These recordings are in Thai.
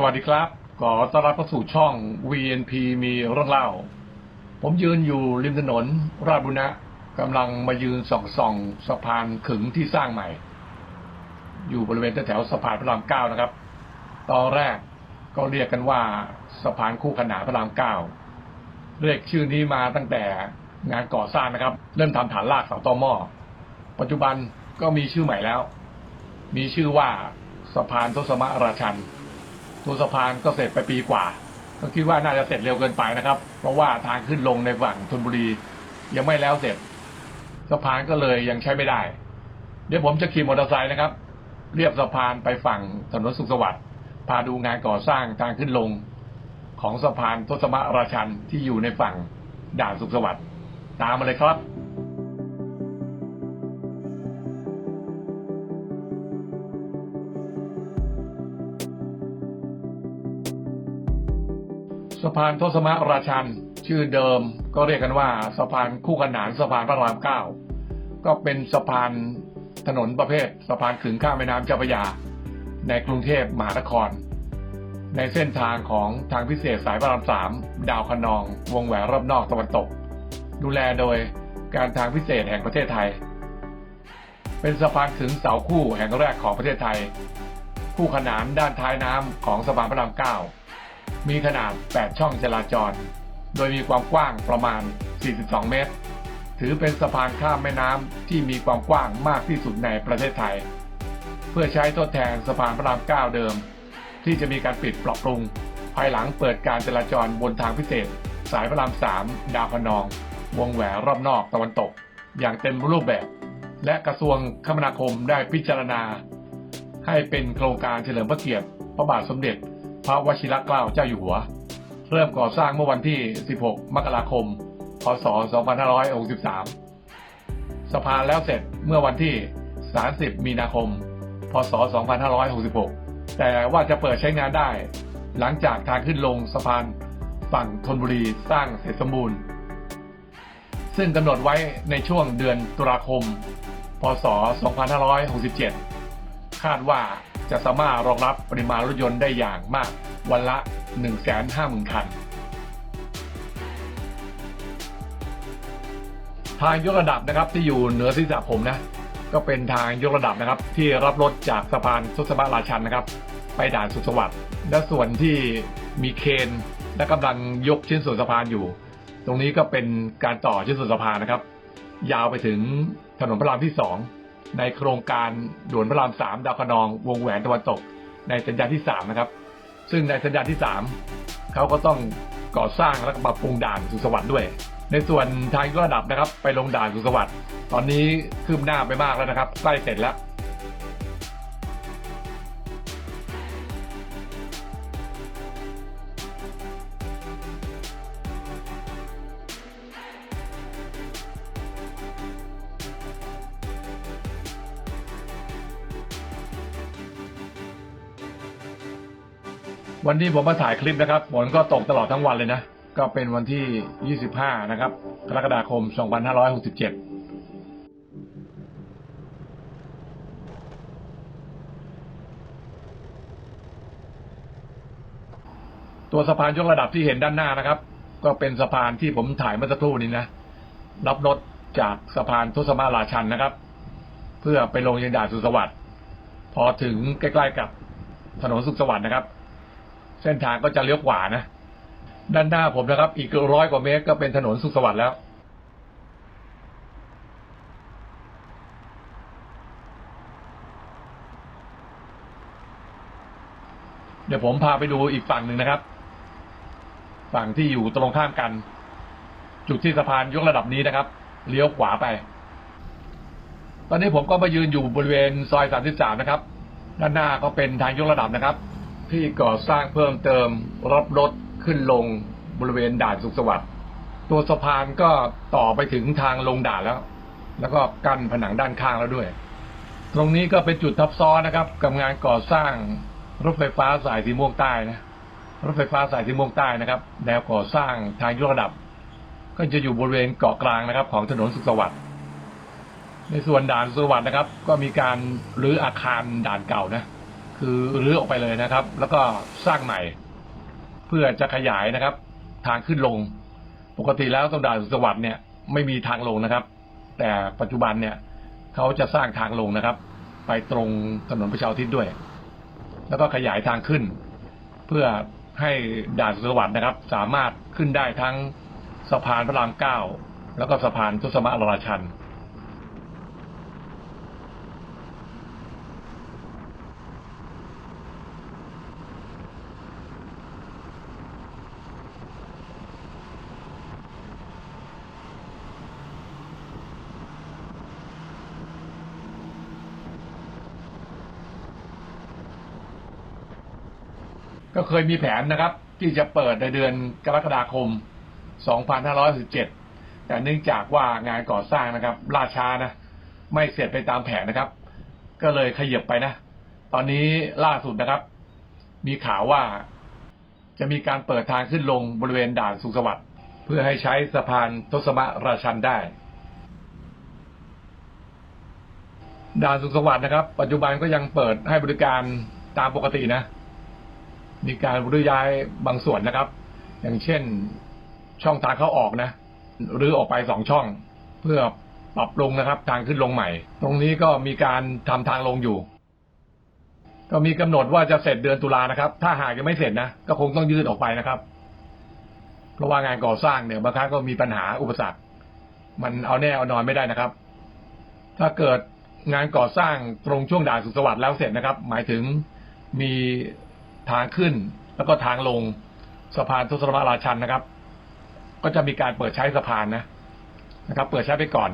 สวัสดีครับขอต้อนรับเข้าสู่ช่อง VNP มีเรื่องเล่า ผมยืนอยู่ริมถนน ราชบุรณะกำลังมายืนส่องส่องสะพานขึงที่สร้างใหม่ อยู่บริเวณแถวสะพานพระรามเก้านะครับ ตอนแรกก็เรียกกันว่าสะพานคู่ขนานพระรามเก้าเรียกชื่อนี้มาตั้งแต่งานก่อสร้างนะครับ เริ่มทำฐานรากเสาตอหม้อปัจจุบันก็มีชื่อใหม่แล้ว มีชื่อว่าสะพานทศมราชัน ตัวสะพานก็เสร็จไปปีกว่า ก็คิดว่าน่าจะเสร็จเร็วเกินไปนะครับ เพราะว่าทางขึ้นลงในฝั่งธนบุรี ยังไม่แล้วเสร็จ สะพานก็เลยยังใช้ไม่ได้ เดี๋ยวผมจะขี่มอเตอร์ไซค์นะครับ เรียบสะพานไปฝั่งถนนสุขสวัสดิ์พาดูงานก่อสร้างทางขึ้นลงของสะพานทศมราชันที่อยู่ในฝั่งด่านสุขสวัสดิ์ตามมาเลยครับ สะพานทศมราชัน ชื่อเดิมก็เรียกกันว่าสะพานคู่ขนานสะพานพระรามเก้าก็เป็นสะพานถนนประเภท สะพานขึงข้ามแม่น้ำเจ้าพระยา ในกรุงเทพมหานคร ในเส้นทางของทางพิเศษสายพระรามสามดาวคนอง วงแหวนรอบนอกตะวันตก ดูแลโดยการทางพิเศษแห่งประเทศไทย เป็นสะพานขึงเสาคู่แห่งแรกของประเทศไทย คู่ขนานด้านท้ายน้ำของสะพานพระรามเก้า มีขนาด 8 ช่องจราจร โดยมีความกว้างประมาณ 42 เมตร ถือเป็นสะพานข้ามแม่น้ำที่มีความกว้างมากที่สุดในประเทศไทย เพื่อใช้ทดแทนสะพานพระราม 9 เดิม ที่จะมีการปิดปรับปรุง ภายหลังเปิดการจราจรบนทางพิเศษ สายพระราม 3 ดาวคะนอง วงแหวนรอบนอกตะวันตก อย่างเต็มรูปแบบ และกระทรวงคมนาคมได้พิจารณา ให้เป็นโครงการเฉลิมพระเกียรติพระบาทสมเด็จ ระวชิรเกล้าเจ้าอยู่หัว เริ่มก่อสร้างเมื่อวันที่ 16 มกราคม พศ 2563 สะพานแล้วเสร็จเมื่อวันที่ 30 มีนาคม พศ 2566 แต่ว่าจะเปิดใช้งานได้ หลังจากทางขึ้นลงสะพานฝั่งธนบุรีสร้างเสร็จสมบูรณ์ ซึ่งกำหนดไว้ในช่วงเดือนตุลาคม พศ 2567 คาดว่า จะสามารถรองรับปริมาณรถยนต์ได้อย่างมากวันละ 150,000 คัน ทางยกระดับนะครับที่อยู่เหนือศีรษะผมนะ ก็เป็นทางยกระดับนะครับ ที่รับรถจากสะพานทศบาราชันนะครับ ไปด่านสุสวัสดิ์และส่วนที่มีเคนและกำลังยกชิ้นส่วนสะพานอยู่ ตรงนี้ก็เป็นการต่อชิ้นส่วนสะพานนะครับ ยาวไปถึงถนนพระรามที่สอง ในโครงการด่วนพระรามสามดาวคะนอง วงแหวนตะวันตก ในสัญญาที่สามนะครับ ซึ่งในสัญญาที่สามเขาก็ต้องก่อสร้างและปรับปรุงด่านสุสวัสด์ด้วย ในส่วนทางยกระดับนะครับ ไปลงด่านสุสวัสด์ตอนนี้คืบหน้าไปมากแล้วนะครับใกล้เสร็จแล้ว วันนี้ผมมาถ่ายคลิปนะครับฝนก็ตกตลอดทั้งวันเลยนะ ก็เป็นวันที่ 25 นะครับ กรกฎาคม 2567ตัวสะพานยกระดับที่เห็นด้านหน้านะครับ ก็เป็นสะพานที่ผมถ่ายเมื่อสักครู่นี้นะรับรถจากสะพานทุสมาราชันนะครับ เพื่อไปลงยังด่านสุสวัสดิ์พอถึงใกล้ ๆ กับถนนสุขสวัสดิ์นะครับ เส้นทางก็จะเลี้ยวขวานะ ด้านหน้าผมนะครับ อีกร้อยกว่าเมตรก็เป็นถนนสุขสวัสดิ์แล้วเดี๋ยวผมพาไปดูอีกฝั่งหนึ่งนะครับ ฝั่งที่อยู่ตรงข้ามกัน จุดที่สะพานยกระดับนี้นะครับ เลี้ยวขวาไป ตอนนี้ผมก็มายืนอยู่บริเวณซอย 33 นะครับ ด้านหน้าก็เป็นทางยกระดับนะครับ ที่ก่อสร้างเพิ่มเติมรับรถขึ้นลงบริเวณด่านสุขสวัสดิ์ตัวสะพานก็ต่อไปถึงทางลงด่านแล้ว แล้วก็กั้นผนังด้านข้างแล้วด้วย ตรงนี้ก็เป็นจุดทับซ้อนนะครับกับงานก่อสร้างรถไฟฟ้าสายสีม่วงใต้นะรถไฟฟ้าสายสีม่วงใต้นะครับ แนวก่อสร้างทางยกระดับ ก็จะอยู่บริเวณเกาะกลางนะครับ ของถนนสุขสวัสดิ์ในส่วนด่านสุขสวัสดิ์นะครับ ก็มีการรื้ออาคารด่านเก่านะ คือรื้อออกไปเลยนะครับ แล้วก็สร้างใหม่ เพื่อจะขยายนะครับ ทางขึ้นลง ปกติแล้วตรงด่านสุสวัสดิ์เนี่ยไม่มีทางลงนะครับ แต่ปัจจุบันเนี่ยเขาจะสร้างทางลงนะครับ ไปตรงถนนประชาธิปด้วย แล้วก็ขยายทางขึ้น เพื่อให้ด่านสุสวัสดิ์นะครับ สามารถขึ้นได้ทั้งสะพานพระรามเก้าแล้วก็สะพานทุสมะราชัน ก็เคยมีแผนนะครับ ที่จะเปิดในเดือนกรกฎาคม 2517 แต่เนื่องจากว่างานก่อสร้างนะครับล่าช้านะ ไม่เสร็จไปตามแผนนะครับ ก็เลยขยับไปนะ ตอนนี้ล่าสุดนะครับ มีข่าวว่าจะมีการเปิดทางขึ้นลงบริเวณด่านสุขสวัสดิ์เพื่อให้ใช้สะพานทศมราชันได้ ด่านสุขสวัสดิ์นะครับ ปัจจุบันก็ยังเปิดให้บริการตามปกตินะ มีการรื้อย้ายบางส่วนนะครับ อย่างเช่นช่องทางเข้าออกนะรื้อออกไปสองช่อง เพื่อปรับลงนะครับ ทางขึ้นลงใหม่ ตรงนี้ก็มีการทำทางลงอยู่ ก็มีกำหนดว่าจะเสร็จเดือนตุลานะครับ ถ้าหากยังไม่เสร็จนะก็คงต้องยืดออกไปนะครับเพราะว่างานก่อสร้างเนี่ยบางครั้งก็มีปัญหาอุปสรรค มันเอาแน่เอานอนไม่ได้นะครับ ถ้าเกิดงานก่อสร้างตรงช่วงด่านสุขสวัสดิ์แล้วเสร็จนะครับ หมายถึงมี ทางขึ้น แล้วก็ทางลงสะพานทุสรมาราชันนะครับ ก็จะมีการเปิดใช้สะพานนะนะครับ เปิดใช้ไปก่อน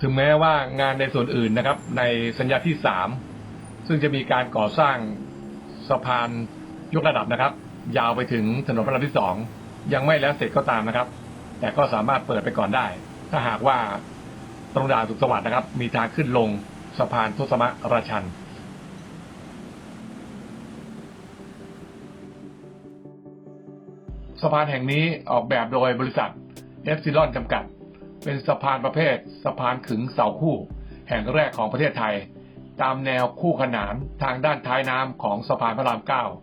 ถึงแม้ว่างานในส่วนอื่นนะครับ ในสัญญาที่สามซึ่งจะมีการก่อสร้างสะพานยกระดับนะครับ ยาวไปถึงถนนพระรามที่สองยังไม่แล้วเสร็จก็ตามนะครับ แต่ก็สามารถเปิดไปก่อนได้ ถ้าหากว่าตรงด่านสุขสวัสดิ์นะครับ มีทางขึ้นลงสะพานทุสมราชัน สะพานแห่งนี้ออกแบบโดยบริษัทเอฟซิลอนจำกัด เป็นสะพานประเภท สะพานขึงเสาคู่ แห่งแรกของประเทศไทย ตามแนวคู่ขนานทางด้านท้ายน้ำของสะพานพระราม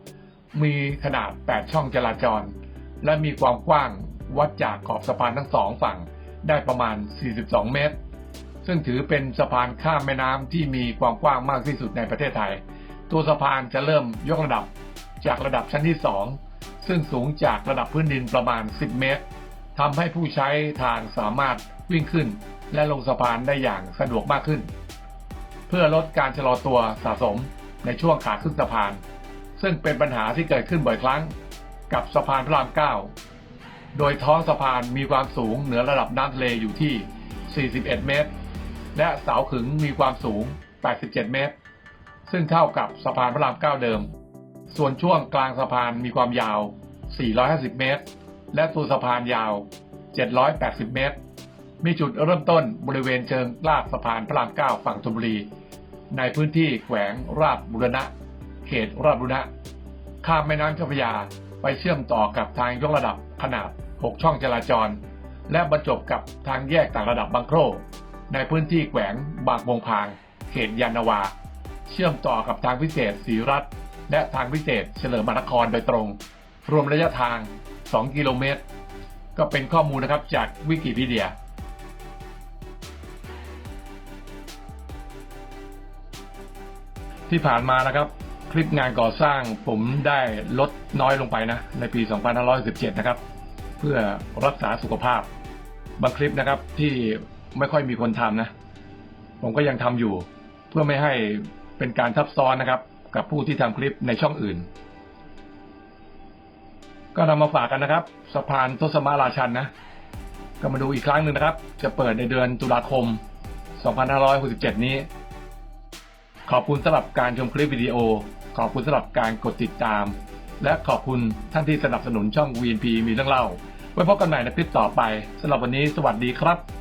9มีขนาด 8 ช่องจราจร และมีความกว้างวัดจากขอบสะพานทั้งสองฝั่งได้ประมาณ 42 เมตร ซึ่งถือเป็นสะพานข้ามแม่น้ำที่มีความกว้างมากที่สุดในประเทศไทย ตัวสะพานจะเริ่มยกระดับจากระดับชั้นที่ 2 ซึ่งสูงจากระดับพื้นดินประมาณ 10 เมตรทำให้ผู้ใช้ทางสามารถวิ่งขึ้น และลงสะพานได้อย่างสะดวกมากขึ้น เพื่อลดการชะลอตัวสะสมในช่วงขาขึ้นสะพาน ซึ่งเป็นปัญหาที่เกิดขึ้นบ่อยครั้ง กับสะพานพระราม 9 โดยท้องสะพานมีความสูงเหนือระดับน้ำทะเลอยู่ที่ 41 เมตร และเสาขึงมีความสูง 87 เมตร ซึ่งเท่ากับสะพานพระราม 9 เดิม ส่วนช่วงกลางสะพานมีความยาว 450 เมตร และตัวสะพานยาว 780 เมตร มีจุดเริ่มต้นบริเวณเชิงลาดสะพานพระราม9ฝั่งธนบุรี ในพื้นที่แขวงราชบุรณะ เขตราชบุรณะ ข้ามแม่น้ำเจ้าพระยาไปเชื่อมต่อกับทางยกระดับขนาด 6 ช่องจราจร และบรรจบกับทางแยกต่างระดับบางโครในพื้นที่แขวงบางบงพาง เขตยานาวา เชื่อมต่อกับทางพิเศษศรีรัตและทางพิเศษเฉลิมมานครโดยตรง รวมระยะทาง 2 กิโลเมตร ก็เป็นข้อมูลนะครับจากวิกิพีเดียที่ผ่านมานะครับ คลิปงานก่อสร้างผมได้ลดน้อยลงไปนะ ในปี 2517 นะครับ เพื่อรักษาสุขภาพ บางคลิปนะครับที่ไม่ค่อยมีคนทำนะ ผมก็ยังทำอยู่ เพื่อไม่ให้เป็นการทับซ้อนนะครับ กับผู้ที่ทำคลิปในช่องอื่น ก็นำมาฝากกันนะครับสะพานทศมาราชันนะ ก็มาดูอีกครั้งหนึ่งนะครับ จะเปิดในเดือนตุลาคม 2567 นี้ ขอบคุณสำหรับการชมคลิปวิดีโอ ขอบคุณสำหรับการกดติดตาม และขอบคุณท่านที่สนับสนุนช่อง VNP มีเรื่องเล่า ไว้พบกันใหม่ในคลิปต่อไปสำหรับวันนี้สวัสดีครับ